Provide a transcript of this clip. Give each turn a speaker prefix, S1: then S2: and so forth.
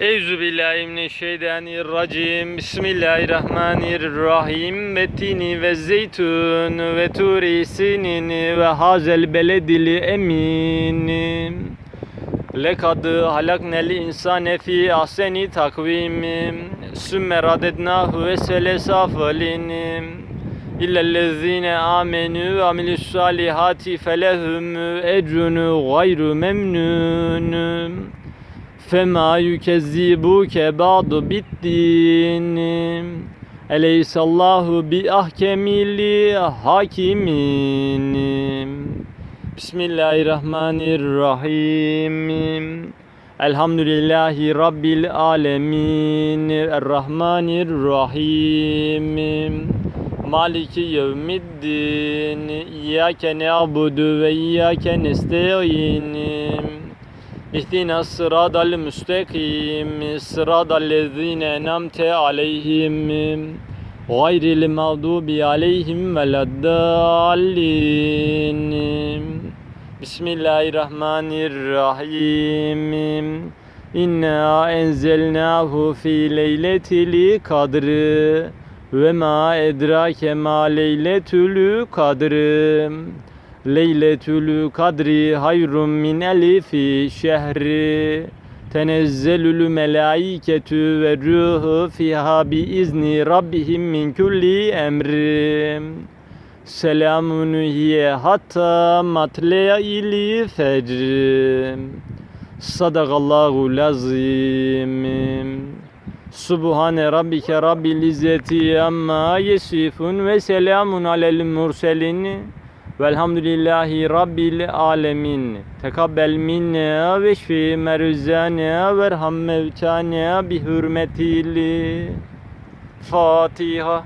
S1: Eyzu billahi mineşşeytanirracim. Bismillahirrahmanirrahim. Ve tini ve zeytun ve turi sinin ve hazel beledili emin. Lekad halaknel insane fi ahseni takvim. Sümme radednahu esfele safilin. İllellezine amenu ve amilus salihati felehum ecrun gayru memnun. Fema yükezzibuke ba'du biddin Eleysallahu bi ahkemili hakimin Bismillahirrahmanirrahim. Elhamdülillahi Rabbil alemin Errahmanirrahim. Maliki yevmiddin İyyâke ne'abudu ve iyyâke nesta'in İhdina sıradal müstakim sıradal lezine enamte aleyhim gayril mağdubi aleyhim veleddallin Bismillahirrahmanirrahim. İnna enzelnahu fi leyletil kadri ve ma edrake ma leyletül kadri Leyletül kadri hayrun min elifi şehri. Tenezzelül melaiketü ve ruhu fiha bi izni rabbihim min kulli emri. Selamun hiye hatta matle'il fecr Sadakallahu lazim Subhane rabbike rabbil izzeti amma yesifun ve selamun alel murselin Velhamdülillahi Rabbil alemin. Tekabbel minna ve şfi meruzana ve erham mevtana bi hürmetil Fatiha.